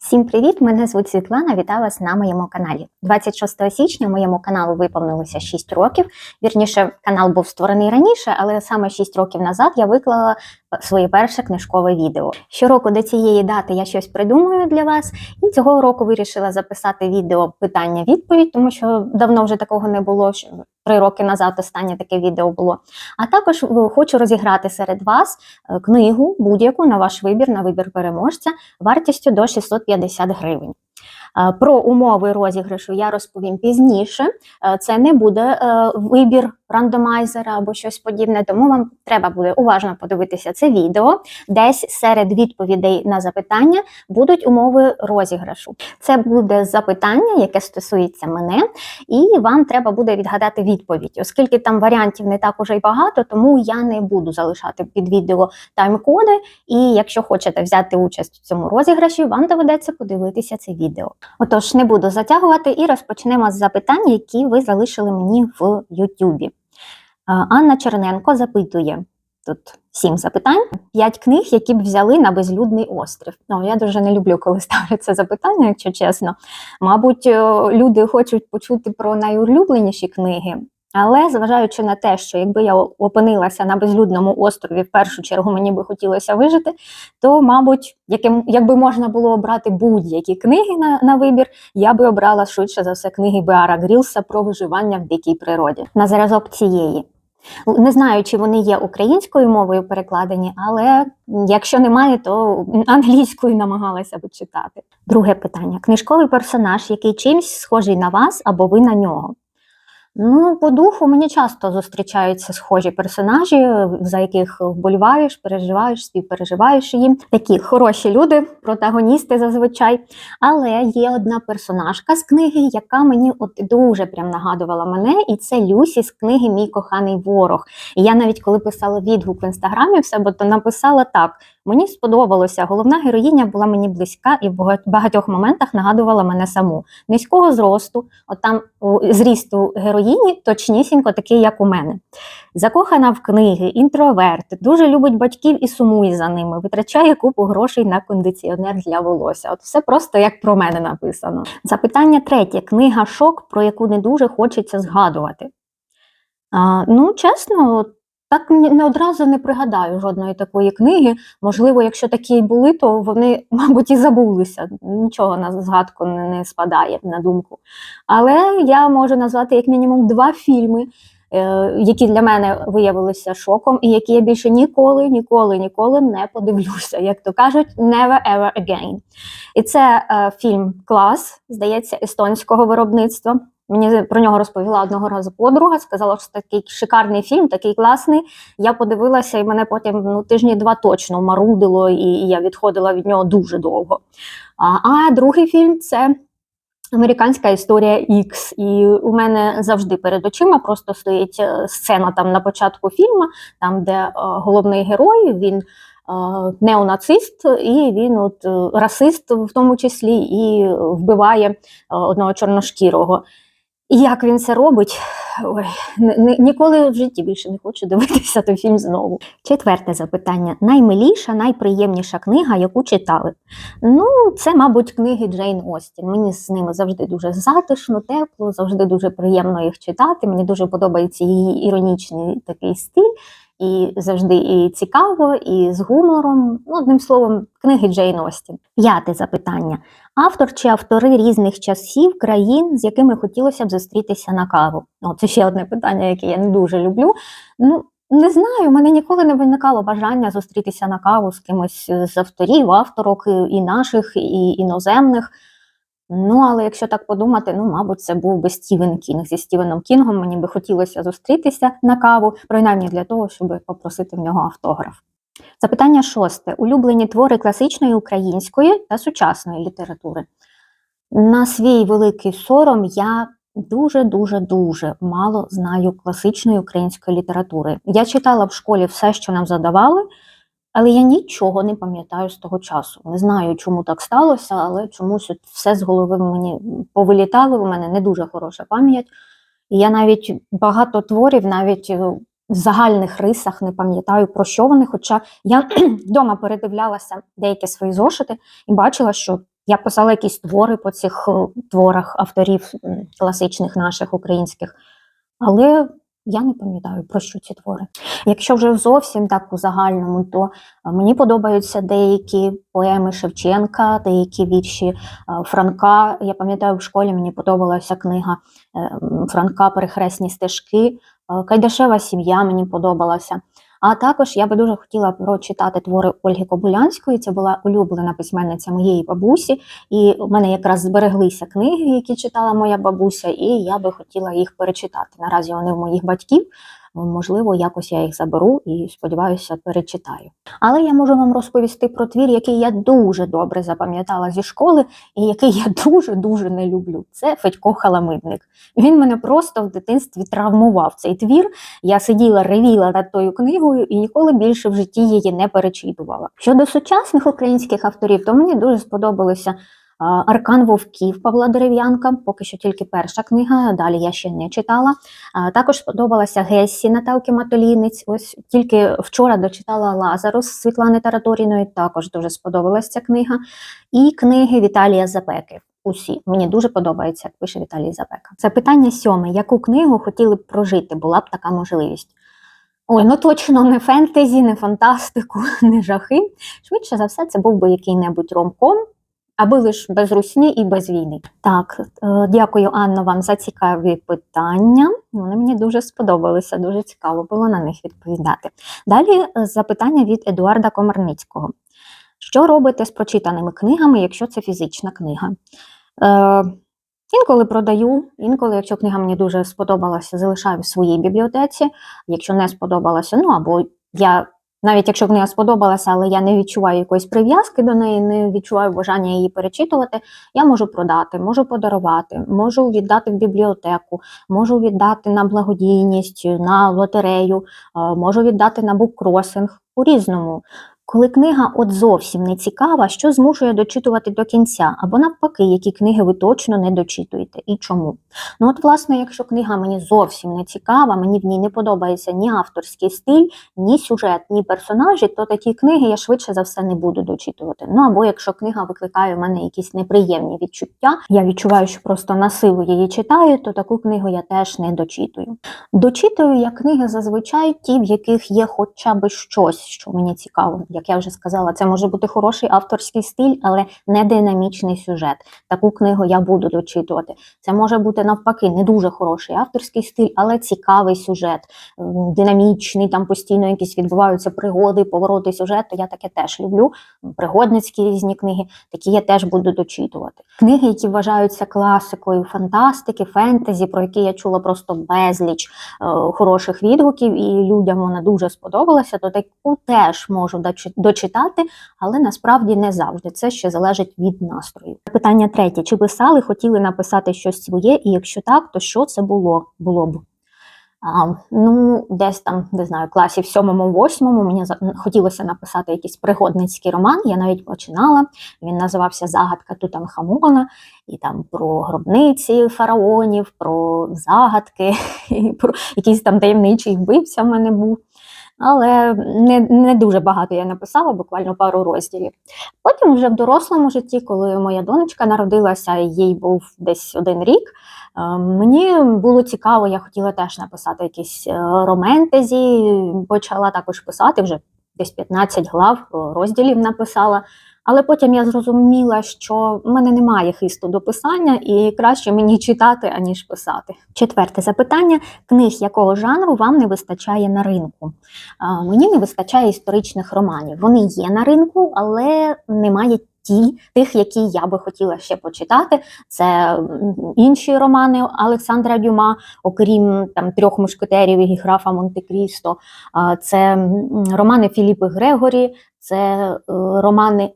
Всім привіт! Мене звуть Світлана. Вітаю вас на моєму каналі. 26 січня моєму каналу виповнилося 6 років. Вірніше, канал був створений раніше, але саме 6 років назад я виклала своє перше книжкове відео. Щороку до цієї дати я щось придумую для вас, і цього року вирішила записати відео питання-відповідь, тому що давно вже такого не було. Три роки назад останнє таке відео було. А також е, хочу розіграти серед вас е, книгу будь-яку на ваш вибір, на вибір переможця, вартістю до 650 гривень. Е, Про умови розіграшу я розповім пізніше. Це не буде вибір рандомайзера або щось подібне, тому вам треба буде уважно подивитися це відео. Десь серед відповідей на запитання будуть умови розіграшу. Це буде запитання, яке стосується мене, і вам треба буде відгадати відповідь. Оскільки там варіантів не так уже й багато, тому я не буду залишати під відео тайм-коди. І якщо хочете взяти участь в цьому розіграші, вам доведеться подивитися це відео. Отож, не буду затягувати і розпочнемо з запитань, які ви залишили мені в Ютубі. Анна Черненко запитує. Тут сім запитань, п'ять книг, які б взяли на безлюдний острів. Ну, я дуже не люблю, коли ставлять це запитання, якщо чесно. Мабуть, е, люди хочуть почути про найулюбленіші книги, але зважаючи на те, що якби я опинилася на безлюдному острові, в першу чергу мені би хотілося вижити, то, мабуть, яким, якби можна було обрати будь-які книги на, на вибір, я би обрала швидше за все книги Беара Грілса про виживання в дикій природі. На зразок цієї. Не знаю, чи вони є українською мовою перекладені, але якщо немає, то англійською намагалася би читати. Друге питання: книжковий персонаж, який чимсь схожий на вас або ви на нього. Ну, по духу мені часто зустрічаються схожі персонажі, за яких вболіваєш, переживаєш, співпереживаєш їм. Такі хороші люди, протагоністи зазвичай. Але є одна персонажка з книги, яка мені от дуже прям нагадувала мене, і це Люсі з книги Мій коханий ворог. І я навіть коли писала відгук в інстаграмі в себе, то написала так: мені сподобалося. Головна героїня була мені близька і в багатьох моментах нагадувала мене саму. Низького зросту, от там зрісту героїні, точнісінько такий, як у мене. Закохана в книги, інтроверт, дуже любить батьків і сумує за ними, витрачає купу грошей на кондиціонер для волосся. От все просто як про мене написано. Запитання третє: книга Шок, про яку не дуже хочеться згадувати. А, ну, чесно, так не одразу не пригадаю жодної такої книги. Можливо, якщо такі й були, то вони, мабуть, і забулися. Нічого на згадку не, не спадає на думку. Але я можу назвати як мінімум два фільми, е, які для мене виявилися шоком, і які я більше ніколи, ніколи, ніколи не подивлюся. Як то кажуть, never ever again. І це е, фільм Клас, здається, естонського виробництва. Мені про нього розповіла одного разу подруга, сказала, що такий шикарний фільм, такий класний. Я подивилася, і мене потім ну, тижні два точно марудило, і, я відходила від нього дуже довго. А, а другий фільм це Американська історія X. І у мене завжди перед очима просто стоїть е, сцена там на початку фільму, там, де е, головний герой він е, неонацист, і він от е, расист в тому числі, і вбиває одного чорношкірого. І як він це робить? Ой, ні- ні- ніколи в житті більше не хочу дивитися той фільм знову. Четверте запитання: наймиліша, найприємніша книга, яку читали. Ну, це, мабуть, книги Джейн Остін. Мені з ними завжди дуже затишно, тепло, завжди дуже приємно їх читати. Мені дуже подобається її іронічний такий стиль, і завжди і цікаво, і з гумором. Ну, одним словом, книги Джейн Остін. П'яте запитання: автор чи автори різних часів, країн, з якими хотілося б зустрітися на каву? О, це ще одне питання, яке я не дуже люблю. Ну, не знаю, у мене ніколи не виникало бажання зустрітися на каву з кимось з авторів, авторок і наших, і іноземних. Ну, але якщо так подумати, ну, мабуть, це був би Стівен Кінг. Зі Стівеном Кінгом мені би хотілося зустрітися на каву, принаймні для того, щоб попросити в нього автограф. Запитання шосте: улюблені твори класичної української та сучасної літератури. На свій великий сором я дуже дуже дуже мало знаю класичної української літератури. Я читала в школі все, що нам задавали, але я нічого не пам'ятаю з того часу. Не знаю, чому так сталося, але чомусь от все з голови мені повилітало. У мене не дуже хороша пам'ять. І я навіть багато творів, навіть е, в загальних рисах не пам'ятаю про що вони. Хоча я вдома передивлялася деякі свої зошити і бачила, що Я писала якісь твори по цих е, творах авторів класичних наших українських, але я не пам'ятаю про що ці твори. Якщо вже зовсім так у загальному, то е, мені подобаються деякі поеми Шевченка, деякі вірші е, Франка. Я пам'ятаю, в школі мені подобалася книга е, Франка Перехресні стежки. Кайдашева сім'я мені подобалася. А також я би дуже хотіла прочитати твори Ольги Кобулянської. Це була улюблена письменниця моєї бабусі, і у мене якраз збереглися книги, які читала моя бабуся, і я би хотіла їх перечитати. Наразі вони в моїх батьків. Можливо, якось я їх заберу і сподіваюся, перечитаю. Але я можу вам розповісти про твір, який я дуже добре запам'ятала зі школи, і який я дуже дуже не люблю. Це Федько Халамидник. Він мене просто в дитинстві травмував цей твір. Я сиділа, ревіла над тою книгою і ніколи більше в житті її не перечитувала. Щодо сучасних українських авторів, то мені дуже сподобалося. Аркан Вовків Павла Дерев'янка, поки що тільки перша книга, далі я ще не читала. Також сподобалася Гессі Наталки Матолінець. Ось тільки вчора дочитала Лазарус Світлани Тараторіної, також дуже сподобалася ця книга. І книги Віталія Запеки. Усі мені дуже подобається, як пише Віталій Запека. Запитання сьоме: яку книгу хотіли б прожити? Була б така можливість? Ой, ну точно не фентезі, не фантастику, не жахи. Швидше за все, це був би який-небудь ромком, аби лише без русні і без війни. Так, е, дякую, Анно, вам за цікаві питання. Вони мені дуже сподобалися, дуже цікаво було на них відповідати. Далі е, запитання від Едуарда Комарницького. Що робите з прочитаними книгами, якщо це фізична книга? Е, інколи продаю, інколи, якщо книга мені дуже сподобалася, залишаю в своїй бібліотеці. Якщо не сподобалася, ну або я навіть якщо книга сподобалася, але я не відчуваю якоїсь прив'язки до неї, не відчуваю бажання її перечитувати, я можу продати, можу подарувати, можу віддати в бібліотеку, можу віддати на благодійність, на лотерею, е, можу віддати на буккросинг у різному. Коли книга от зовсім не цікава, що змушує дочитувати до кінця, або навпаки, які книги ви точно не дочитуєте і чому. Ну от, власне, якщо книга мені зовсім не цікава, мені в ній не подобається ні авторський стиль, ні сюжет, ні персонажі, то такі книги я швидше за все не буду дочитувати. Ну або якщо книга викликає в мене якісь неприємні відчуття, я відчуваю, що просто на силу її читаю, то таку книгу я теж не дочитую. Дочитую я книги зазвичай ті, в яких є хоча б щось, що мені цікаво. Як я вже сказала, це може бути хороший авторський стиль, але не динамічний сюжет. Таку книгу я буду дочитувати. Це може бути навпаки не дуже хороший авторський стиль, але цікавий сюжет, динамічний, там постійно якісь відбуваються пригоди, повороти сюжету. Я таке теж люблю. Пригодницькі різні книги, такі я теж буду дочитувати. Книги, які вважаються класикою фантастики, фентезі, про які я чула просто безліч е, хороших відгуків, і людям вона дуже сподобалася, то таку теж можу дочи- дочитати, але насправді не завжди. Це ще залежить від настрою. Питання третє: чи писали, хотіли написати щось своє, і якщо так, то що це було? Було б. А, ну, десь там, не знаю, класі в сьомому-восьмому мені хотілося написати якийсь пригодницький роман. Я навіть починала. Він називався Загадка Тутанхамона, і там про гробниці фараонів, про загадки, і про якийсь там таємничий вбивця в мене був. Але не, не дуже багато я написала, буквально пару розділів. Потім, вже в дорослому житті, коли моя донечка народилася, їй був десь один рік. е, Мені було цікаво, я хотіла теж написати якісь роментезі, романтезі, почала також писати вже десь 15 глав е, розділів написала. Але потім я зрозуміла, що в мене немає хисту до писання, і краще мені читати, аніж писати. Четверте запитання: книг якого жанру вам не вистачає на ринку? А, Мені не вистачає історичних романів. Вони є на ринку, але немає ті, тих, які я би хотіла ще почитати. Це інші романи Олександра Дюма, окрім там трьох мушкетерів і графа Монте-Крісто. Це романи Філіпи Грегорі, це е, романи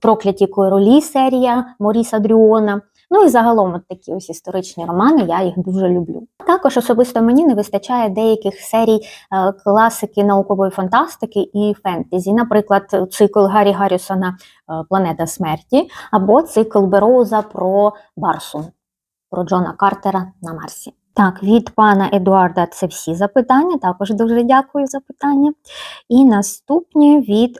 Прокляті королі серія Моріса Дрюона. Ну і загалом от такі ось історичні романи, я їх дуже люблю. Також особисто мені не вистачає деяких серій е, класики наукової фантастики і фентезі, наприклад, цикл Гаррі Гаррісона е, Планета смерті або цикл Бероуза про Барсун, про Джона Картера на Марсі. Так, від пана Едуарда це всі запитання. Також дуже дякую за питання. І наступні від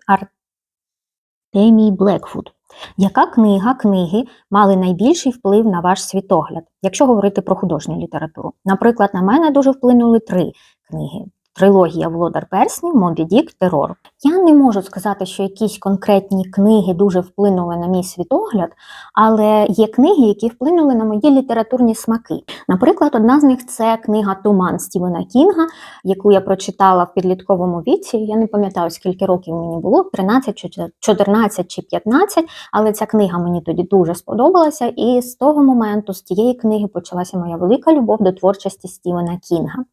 Артемій Блекфуд. Яка книга, книги мали найбільший вплив на ваш світогляд, якщо говорити про художню літературу? Наприклад, на мене дуже вплинули три книги: трилогія Володар Перснів, Мобі Дік, Терор. Я не можу сказати, що якісь конкретні книги дуже вплинули на мій світогляд, але є книги, які вплинули на мої літературні смаки. Наприклад, одна з них це книга Туман Стівена Кінга, яку я прочитала в підлітковому віці. Я не пам'ятаю, скільки років мені було 13, чи 14 чи 15, але ця книга мені тоді дуже сподобалася. І з того моменту, з тієї книги, почалася моя велика любов до творчості Стівена Кінга.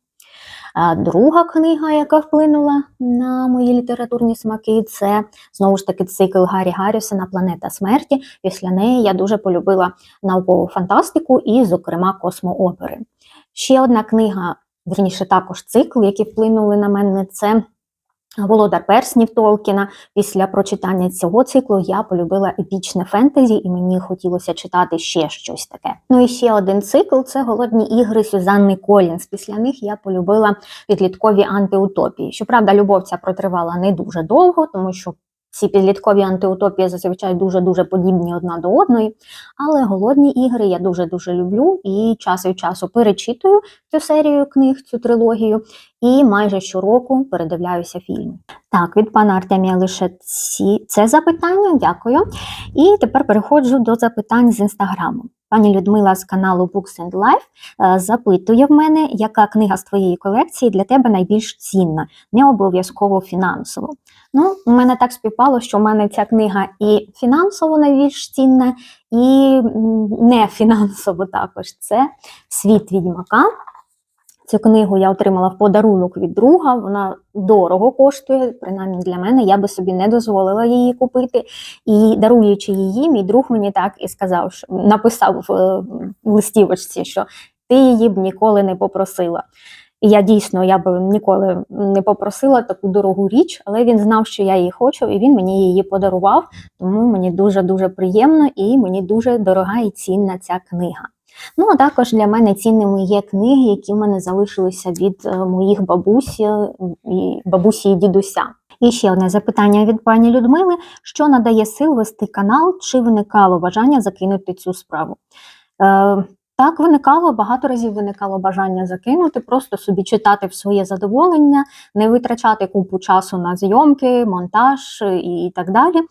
А Друга книга, яка вплинула на мої літературні смаки, це знову ж таки цикл Гаррі Гаррісона Планета смерті. Після неї я дуже полюбила наукову фантастику і, зокрема, космоопери. Ще одна книга, вірніше, також цикл, які вплинули на мене, це Володар Перснів Толкіна. Після прочитання цього циклу я полюбила епічне фентезі, і мені хотілося читати ще щось таке. Ну і ще один цикл це голодні ігри Сюзанни Колінс. Після них я полюбила підліткові антиутопії. Щоправда, любов ця протривала не дуже довго, тому що ці підліткові антиутопії зазвичай дуже дуже подібні одна до одної. Але голодні ігри я дуже дуже люблю і час від часу перечитую цю серію книг, цю трилогію, і майже щороку передивляюся фільми. Так, від пана Артемія лише ці це запитання. Дякую. І тепер переходжу до запитань з інстаграму. Пані Людмила з каналу Books and Life е, запитує в мене, яка книга з твоєї колекції для тебе найбільш цінна, не обов'язково фінансово. Ну, у мене так співпало, що в мене ця книга і фінансово найбільш цінна, і не фінансово також. Це світ відьмака. Цю книгу я отримала в подарунок від друга. Вона дорого коштує, принаймні для мене. Я би собі не дозволила її купити. І даруючи її, мій друг мені так і сказав, що написав в е, листівочці, що ти її б ніколи не попросила. І я дійсно я б ніколи не попросила таку дорогу річ, але він знав, що я її хочу, і він мені її подарував. Тому мені дуже дуже приємно і мені дуже дорога і цінна ця книга. Ну, а також для мене цінними є книги, які в мене залишилися від е, моїх бабусі і бабусі і дідуся. І ще одне запитання від пані Людмили: що надає сил вести канал, чи виникало бажання закинути цю справу? Е, так, виникало багато разів виникало бажання закинути, просто собі читати в своє задоволення, не витрачати купу часу на зйомки, монтаж е, і так далі.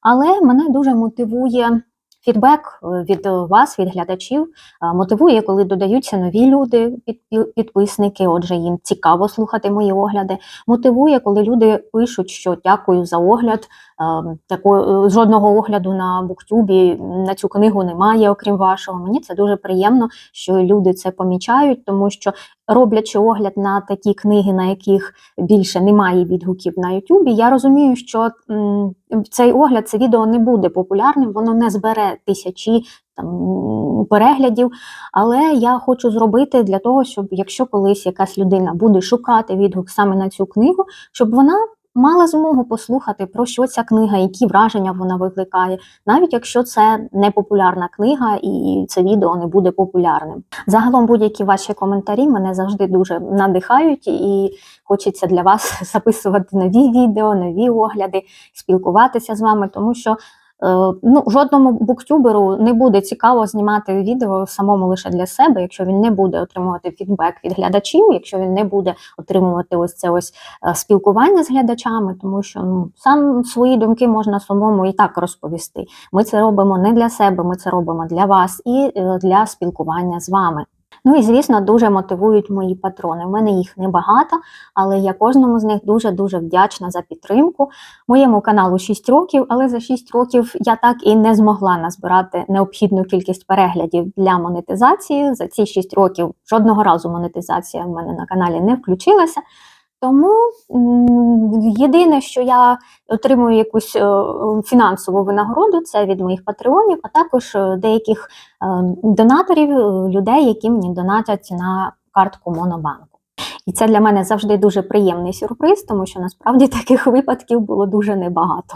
Але мене дуже мотивує фідбек е, від вас, від глядачів. Е, Мотивує, коли додаються нові люди, під- підписники. Отже, їм цікаво слухати мої огляди. Мотивує, коли люди пишуть, що дякую за огляд. Е, жодного огляду на буктюбі на цю книгу немає, окрім вашого. Мені це дуже приємно, що люди це помічають, тому що роблячи огляд на такі книги, на яких більше немає відгуків на Ютубі, я розумію, що цей огляд, це відео не буде популярним, воно не збере тисячі там переглядів. Але я хочу зробити для того, щоб якщо колись якась людина буде шукати відгук саме на цю книгу, щоб вона. Мала змогу послухати, про що ця книга, які враження вона викликає, навіть якщо це не популярна книга і це відео не буде популярним. Загалом будь-які ваші коментарі мене завжди дуже надихають, і хочеться для вас записувати нові відео, нові огляди, спілкуватися з вами, тому що. Е, Ну, жодному буктюберу не буде цікаво знімати відео самому лише для себе, якщо він не буде отримувати фідбек від глядачів, якщо він не буде отримувати ось це ось е, спілкування з глядачами, тому що ну сам свої думки можна самому і так розповісти. Ми це робимо не для себе, ми це робимо для вас і е, для спілкування з вами. Ну і звісно, дуже мотивують мої патрони. У мене їх небагато, але я кожному з них дуже дуже вдячна за підтримку. Моєму каналу 6 років, але за 6 років я так і не змогла назбирати необхідну кількість переглядів для монетизації. За ці 6 років жодного разу монетизація в мене на каналі не включилася. Тому єдине, що я отримую якусь е, фінансову винагороду, це від моїх патреонів, а також е, деяких е, донаторів, е, людей, які мені донатять на картку Монобанку. І це для мене завжди дуже приємний сюрприз, тому що насправді таких випадків було дуже небагато.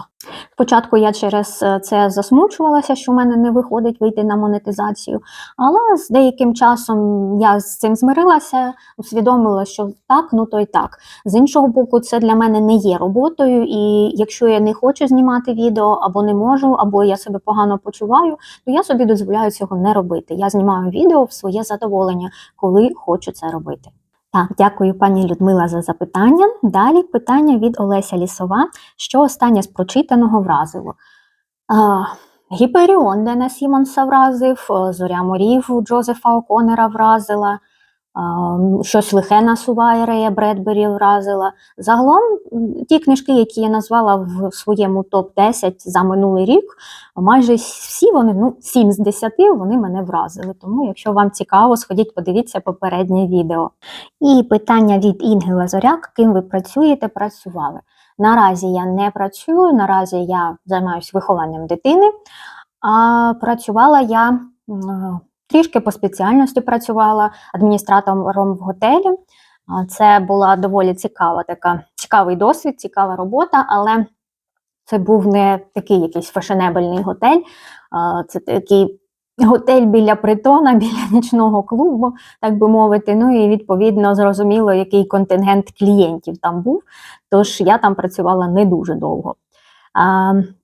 Спочатку я через е, це засмучувалася, що в мене не виходить вийти на монетизацію, але з деяким часом я з цим змирилася, усвідомила, що так, ну то й так. З іншого боку, це для мене не є роботою, і якщо я не хочу знімати відео або не можу, або я себе погано почуваю, то я собі дозволяю цього не робити. Я знімаю відео в своє задоволення, коли хочу це робити. Так, дякую, пані Людмила, за запитання. Далі питання від Олеся Лісова. Що останнє з прочитаного вразило? А, Гіперіон Дена Сімонса вразив, е, Зоря морів Джозефа Оконера вразила, щось лихе на Сувайрея Бредбері вразила. Загалом ті книжки, які я назвала в своєму топ-10 за минулий рік, майже всі вони, ну 7 з 10, вони мене вразили. Тому, якщо вам цікаво, сходіть, подивіться попереднє відео. І питання від Інги Лазоряк: ким ви працюєте, працювали? Наразі я не працюю, наразі я займаюся вихованням дитини, а працювала я трішки по спеціальності працювала адміністратором в готелі. Це була доволі цікава така, цікавий досвід, цікава робота, але це був не такий якийсь фешенебельний готель, це такий готель біля притона, біля нічного клубу, так би мовити. Ну і відповідно зрозуміло, який контингент клієнтів там був. Тож я там працювала не дуже довго.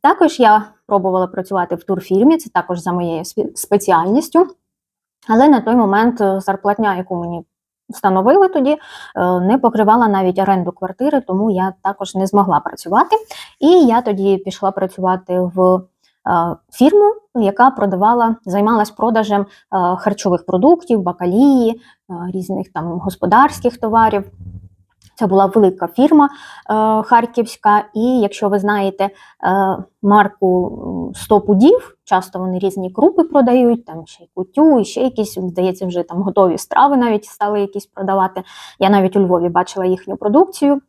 Також я пробувала працювати в турфірмі, це також за моєю спеціальністю. Але на той момент е, зарплатня, яку мені встановили тоді, е, не покривала навіть оренду квартири, тому я також не змогла працювати. І я тоді пішла працювати в е, фірму, яка продавала, займалась продажем харчових продуктів, бакалії, різних там господарських товарів. Це була велика фірма е, харківська, і якщо ви знаєте е, марку м, 100 пудів, часто вони різні крупи продають, там ще й кутю, і ще якісь, здається, вже там готові страви навіть стали якісь продавати. Я навіть у Львові бачила їхню продукцію.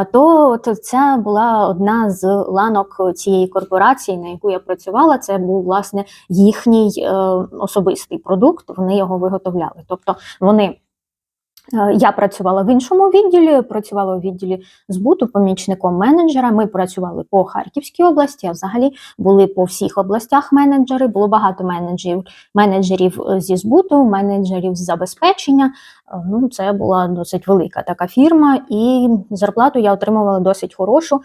Е, то, то це була одна з ланок цієї корпорації, на яку я працювала. Це був власне їхній е, особистий продукт. Вони його виготовляли. Тобто вони. Е, Я працювала в іншому відділі, працювала у відділі збуту помічником менеджера. Ми працювали по Харківській області, а взагалі були по всіх областях менеджери. Було багато менеджерів, менеджерів е, зі збуту, менеджерів з забезпечення. Е, Ну, це була досить велика така фірма, і зарплату я отримувала досить хорошу.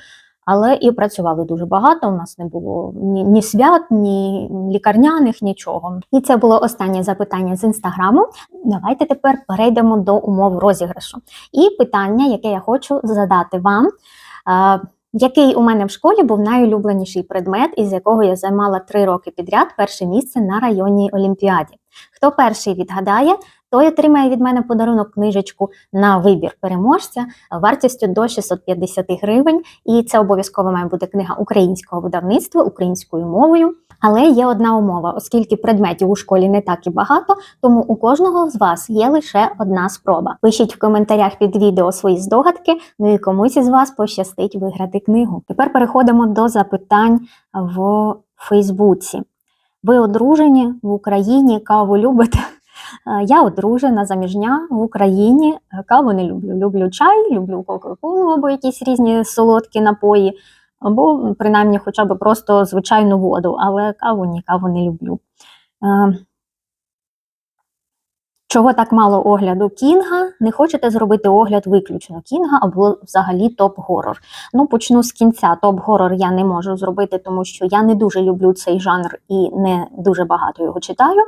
Але і працювали дуже багато. У нас не було ні, ні свят, ні лікарняних, нічого. І це було останнє запитання з інстаграму. Давайте тепер перейдемо до умов розіграшу. І питання, яке я хочу задати вам. Е, який у мене в школі був найулюбленіший предмет, із якого я займала три роки підряд перше місце на районній олімпіаді? Хто перший відгадає, той отримає від мене подарунок книжечку на вибір переможця вартістю до 650 гривень. І це обов'язково має бути книга українського видавництва українською мовою. Але є одна умова, оскільки предметів у школі не так і багато, тому у кожного з вас є лише одна спроба. Пишіть в коментарях під відео свої здогадки, ну і комусь із вас пощастить виграти книгу. Тепер переходимо до запитань в Фейсбуці. Ви одружені в Україні, каву любите? Е, Я одружена, заміжня в Україні. Е, Каву не люблю. Люблю чай, люблю кока-колу або якісь різні солодкі напої, або принаймні хоча б просто звичайну воду, але каву ні, каву не люблю. Чого так мало огляду Кінга? Не хочете зробити огляд виключно Кінга або взагалі топ-горор? Ну, почну з кінця. Топ-горор я не можу зробити, тому що я не дуже люблю цей жанр і не дуже багато його читаю.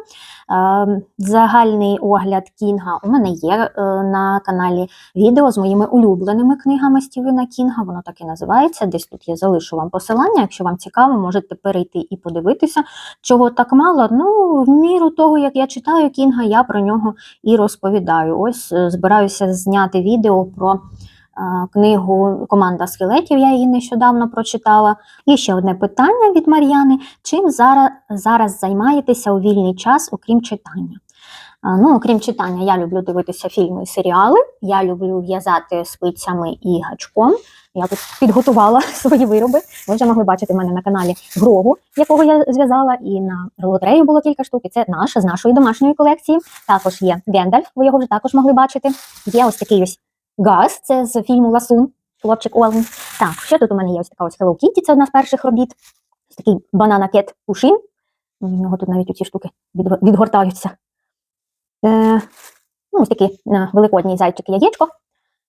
Е, Загальний огляд Кінга у мене є е, на каналі відео з моїми улюбленими книгами Стівена Кінга. Воно так і називається. Десь тут я залишу вам посилання. Якщо вам цікаво, можете перейти і подивитися. Чого так мало? Ну, в міру того, як я читаю Кінга, я про нього і розповідаю. Ось е, збираюся зняти відео про е, книгу Команда скелетів. Я її нещодавно прочитала. І ще одне питання від Мар'яни: чим зараз, зараз займаєтеся у вільний час, окрім читання? А, Ну, окрім читання, я люблю дивитися фільми і серіали. Я люблю в'язати спицями і гачком. Я тут підготувала свої вироби. Ви вже могли бачити в мене на каналі грову, якого я зв'язала, і на лотерею було кілька штук. І це наша з нашої домашньої колекції. Також є Гендальф, ви його вже також могли бачити. Є ось такий ось Газ, це з фільму Ласун, хлопчик Олен. Так, що тут у мене є ось така ось Hello Kitty, це одна з перших робіт. Такий банана кет пушин. У нього тут навіть ці штуки відгортаються. Е, ну, ось такі е, великодні зайчики яєчко.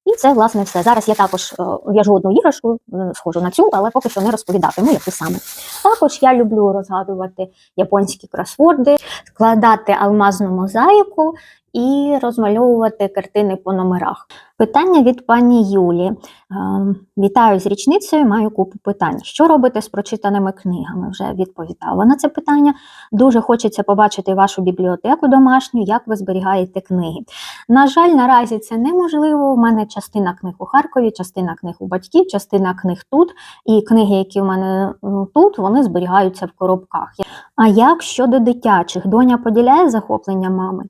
І це, власне, все. Зараз я також е, в'яжу одну іграшку, е, схожу на цю, але поки що не розповідатиму, яку саме. Також я люблю розгадувати японські кросворди, складати алмазну мозаїку і розмальовувати картини по номерах. Питання від пані Юлі. Е, Вітаю з річницею, маю купу питань. Що робите з прочитаними книгами? Вже відповідала на це питання. Дуже хочеться побачити вашу бібліотеку домашню, як ви зберігаєте книги. На жаль, наразі це неможливо. У мене частина книг у Харкові, частина книг у батьків, частина книг тут. І книги, які в мене ну, тут, вони зберігаються в коробках. А як щодо дитячих? Доня поділяє захоплення мами?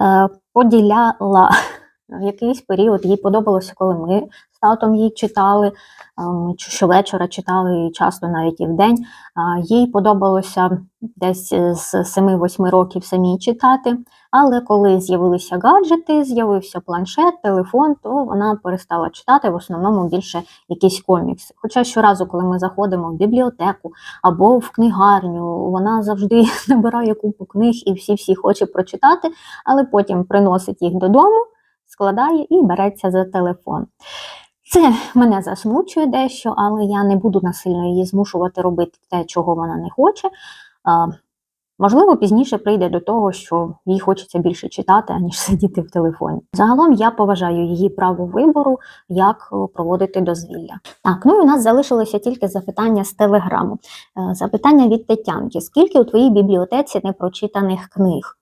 Е, поділяла в якийсь період. Їй подобалося, коли ми з татом її читали. Ми щовечора читали і часто навіть і в день. Їй подобалося десь е, з 7-8 років самій читати. Але коли з'явилися гаджети, з'явився планшет, телефон, то вона перестала читати в основному більше якісь комікси. Хоча щоразу, коли ми заходимо в бібліотеку або в книгарню, вона завжди набирає купу книг і всі-всі хоче прочитати, але потім приносить їх додому, складає і береться за телефон. Це мене засмучує дещо, але я не буду насильно її змушувати робити те, чого вона не хоче. Можливо, пізніше прийде до того, що їй хочеться більше читати, аніж сидіти в телефоні. Загалом я поважаю її право вибору, як е, проводити дозвілля. Так, ну і у нас залишилося тільки запитання з телеграму. Е, Запитання від Тетянки: скільки у твоїй бібліотеці непрочитаних книг?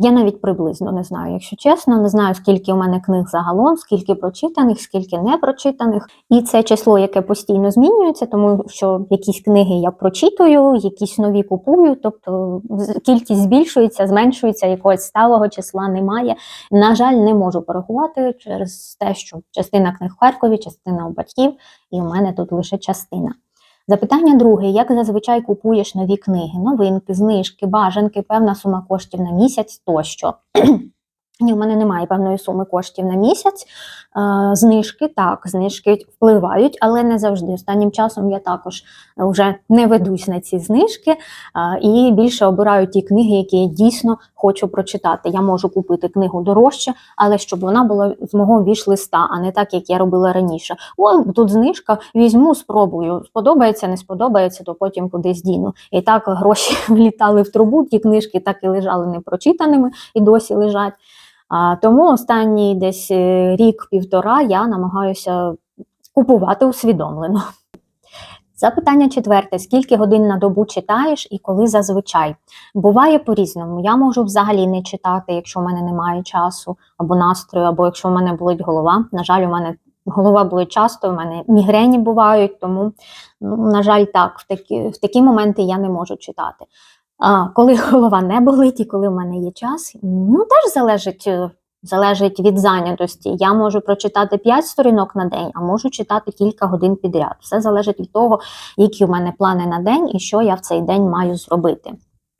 Я навіть приблизно не знаю, якщо чесно, не знаю, скільки у мене книг загалом, скільки прочитаних, скільки не прочитаних. І це число, яке постійно змінюється, тому що якісь книги я прочитую, якісь нові купую, тобто кількість збільшується, зменшується, якогось сталого числа немає. На жаль, не можу порахувати через те, що частина книг в Харкові, частина у батьків, і у мене тут лише частина. Запитання друге: як зазвичай купуєш нові книги, новинки, знижки, бажанки, певна сума коштів на місяць тощо. Ні, в мене немає певної суми коштів на місяць. Е, знижки так, знижки впливають, але не завжди. Останнім часом я також вже не ведусь на ці знижки е, і більше обираю ті книги, які я дійсно хочу прочитати. Я можу купити книгу дорожче, але щоб вона була з мого віш-листа, а не так, як я робила раніше. О, тут знижка, візьму, спробую. Сподобається, не сподобається, то потім кудись діну. І так гроші влітали в трубу, ті книжки так і лежали непрочитаними і досі лежать. А, тому останній десь е, рік-півтора я намагаюся купувати усвідомлено. Запитання четверте: скільки годин на добу читаєш і коли зазвичай? Буває по-різному. Я можу взагалі не читати, якщо в мене немає часу або настрою, або якщо в мене болить голова. На жаль, у мене голова болить часто, в мене мігрені бувають, тому, ну, на жаль, так, в такі, в такі моменти я не можу читати. А коли голова не болить і коли в мене є час, ну теж залежить. е, Залежить від зайнятості. Я можу прочитати 5 сторінок на день, а можу читати кілька годин підряд. Все залежить від того, які в мене плани на день і що я в цей день маю зробити.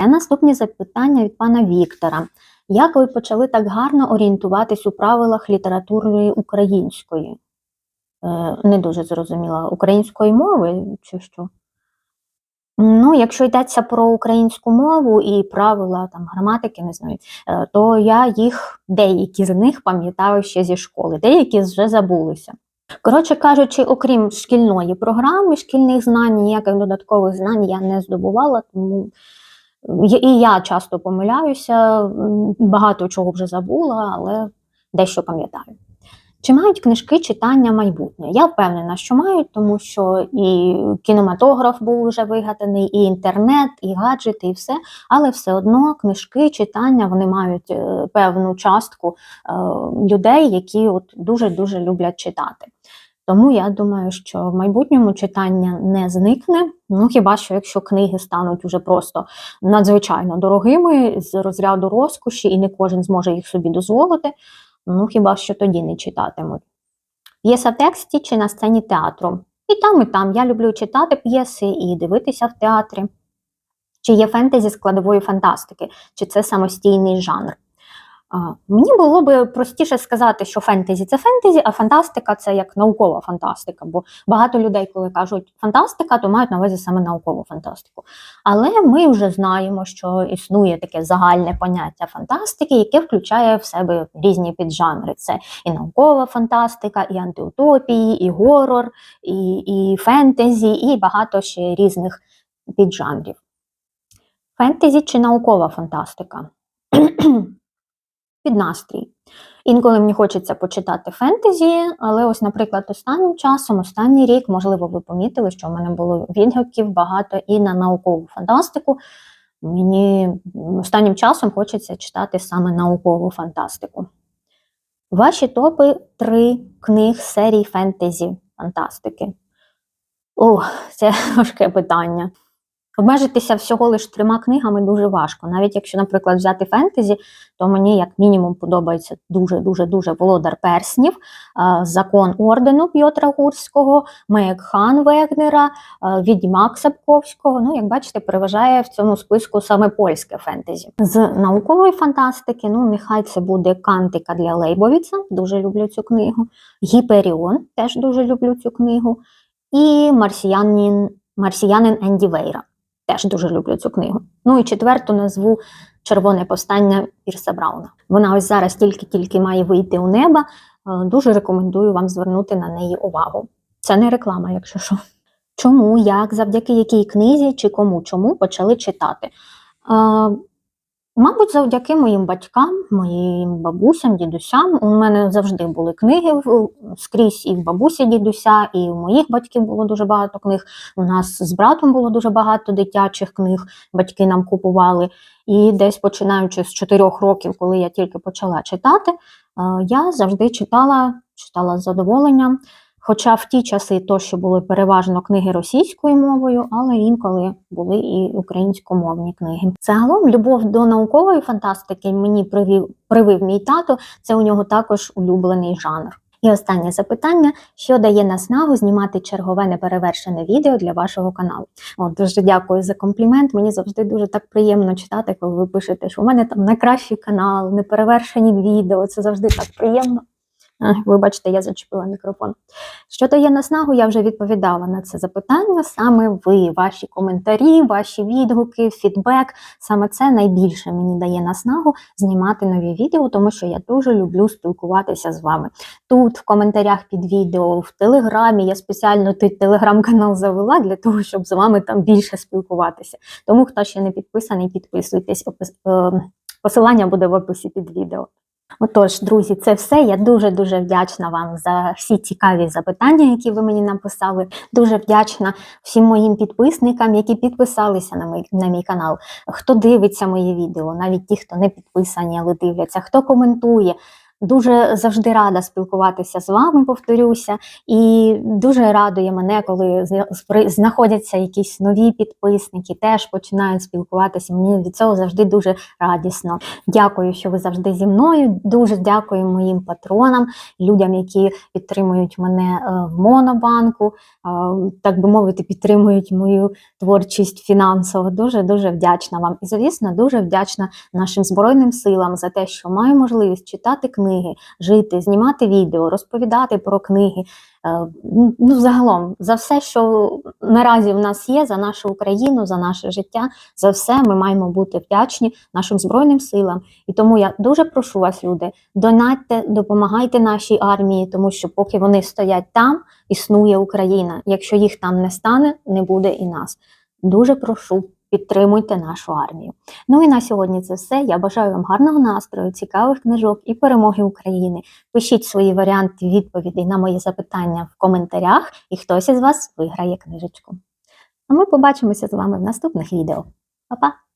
Наступні запитання від пана Віктора. Як ви почали так гарно орієнтуватись у правилах літературної української? Е, не дуже зрозуміла, української мови чи що? Ну, якщо йдеться про українську мову і правила там граматики, не знаю, е, то я їх деякі з них пам'ятаю ще зі школи, деякі вже забулися. Коротше кажучи, окрім шкільної програми, шкільних знань, ніяких додаткових знань я не здобувала, тому і я часто помиляюся, багато чого вже забула, але дещо пам'ятаю. Чи мають книжки читання майбутнє? Я впевнена, що мають, тому що і кінематограф був вже вигаданий, і інтернет, і гаджети, і все. Але все одно книжки, читання вони мають е, певну частку е, людей, які от дуже дуже люблять читати. Тому я думаю, що в майбутньому читання не зникне. Ну хіба що якщо книги стануть уже просто надзвичайно дорогими з розряду розкоші, і не кожен зможе їх собі дозволити. Ну, хіба що тоді не читатимуть. П'єса в тексті чи на сцені театру. І там, і там. Я люблю читати п'єси і дивитися в театрі. Чи є фентезі складової фантастики, чи це самостійний жанр. Мені було би простіше сказати, що фентезі це фентезі, а фантастика це як наукова фантастика. Бо багато людей, коли кажуть фантастика, то мають на увазі саме наукову фантастику. Але ми вже знаємо, що існує таке загальне поняття фантастики, яке включає в себе різні піджанри. Це і наукова фантастика, і антиутопії, і горор, і, і фентезі, і багато ще різних піджанрів. Фентезі чи наукова фантастика? Під настрій. Інколи мені хочеться почитати фентезі, але ось, наприклад, останнім часом, останній рік, можливо, ви помітили, що в мене було відгуків багато і на наукову фантастику. Мені останнім часом хочеться читати саме наукову фантастику. Ваші топи три книг серій фентезі фантастики. О, це важке питання. Обмежитися всього лише трьома книгами дуже важко. Навіть якщо, наприклад, взяти фентезі, то мені як мінімум подобається дуже-дуже дуже Володар Перснів, Закон ордену П'єтра Гурського, Меек Хан Вегнера, Відьмак Сапковського. Ну, як бачите, переважає в цьому списку саме польське фентезі. З наукової фантастики, ну нехай це буде Кантика для Лейбовіца, дуже люблю цю книгу. Гіперіон, теж дуже люблю цю книгу. І Марсіянин, Марсіянин Енді Вейра. Теж дуже люблю цю книгу. Ну і четверту назву Червоне повстання Пірса Брауна. Вона ось зараз тільки-тільки має вийти у неба. Е, Дуже рекомендую вам звернути на неї увагу. Це не реклама, якщо що. Чому, як, завдяки якій книзі чи кому чому почали читати? Мабуть, завдяки моїм батькам, моїм бабусям, дідусям. У мене завжди були книги скрізь і в бабусі дідуся, і у моїх батьків було дуже багато книг. У нас з братом було дуже багато дитячих книг, батьки нам купували. І десь починаючи з чотирьох років, коли я тільки почала читати, е, я завжди читала, читала з задоволенням. Хоча в ті часи то, що були переважно книги російською мовою, але інколи були і українськомовні книги. Загалом любов до наукової фантастики мені привів, привив мій тато. Це у нього також улюблений жанр. І останнє запитання: що дає наснагу знімати чергове неперевершене відео для вашого каналу? О, дуже дякую за комплімент. Мені завжди дуже так приємно читати, коли ви пишете, що у мене там найкращий канал, неперевершені відео. Це завжди так приємно. Ах, Вибачте, я зачепила мікрофон. Що дає наснагу, я вже відповідала на це запитання. Саме ви, ваші коментарі, ваші відгуки, фідбек. Саме це найбільше мені дає наснагу знімати нові відео, тому що я дуже люблю спілкуватися з вами. Тут, в коментарях під відео, в телеграмі я спеціально той телеграм-канал завела для того, щоб з вами там більше спілкуватися. Тому, хто ще не підписаний, підписуйтесь. Е, Посилання буде в описі під відео. Отож, друзі, це все. Я дуже дуже вдячна вам за всі цікаві запитання, які ви мені написали. Дуже вдячна всім моїм підписникам, які підписалися на мій, на мій канал. Хто дивиться моє відео, навіть ті, хто не підписані, але дивляться, хто коментує. Дуже завжди рада спілкуватися з вами, повторюся, і дуже радує мене, коли знаходяться якісь нові підписники, теж починають спілкуватися. Мені від цього завжди дуже радісно. Дякую, що ви завжди зі мною. Дуже дякую моїм патронам, людям, які підтримують мене е, в Монобанку, е, так би мовити, підтримують мою творчість фінансово. Дуже дуже вдячна вам. І звісно, дуже вдячна нашим збройним силам за те, що маю можливість читати книги, жити, знімати відео, розповідати про книги. Е, Ну, загалом, за все, що наразі в нас є, за нашу Україну, за наше життя, за все ми маємо бути вдячні нашим збройним силам. І тому я дуже прошу вас, люди, донатьте, допомагайте нашій армії, тому що поки вони стоять там, існує Україна. Якщо їх там не стане, не буде і нас. Дуже прошу. Підтримуйте нашу армію. Ну і на сьогодні це все. Я бажаю вам гарного настрою, цікавих книжок і перемоги України. Пишіть свої варіанти відповідей на мої запитання в коментарях, і хтось із вас виграє книжечку. А ми побачимося з вами в наступних відео. Па-па!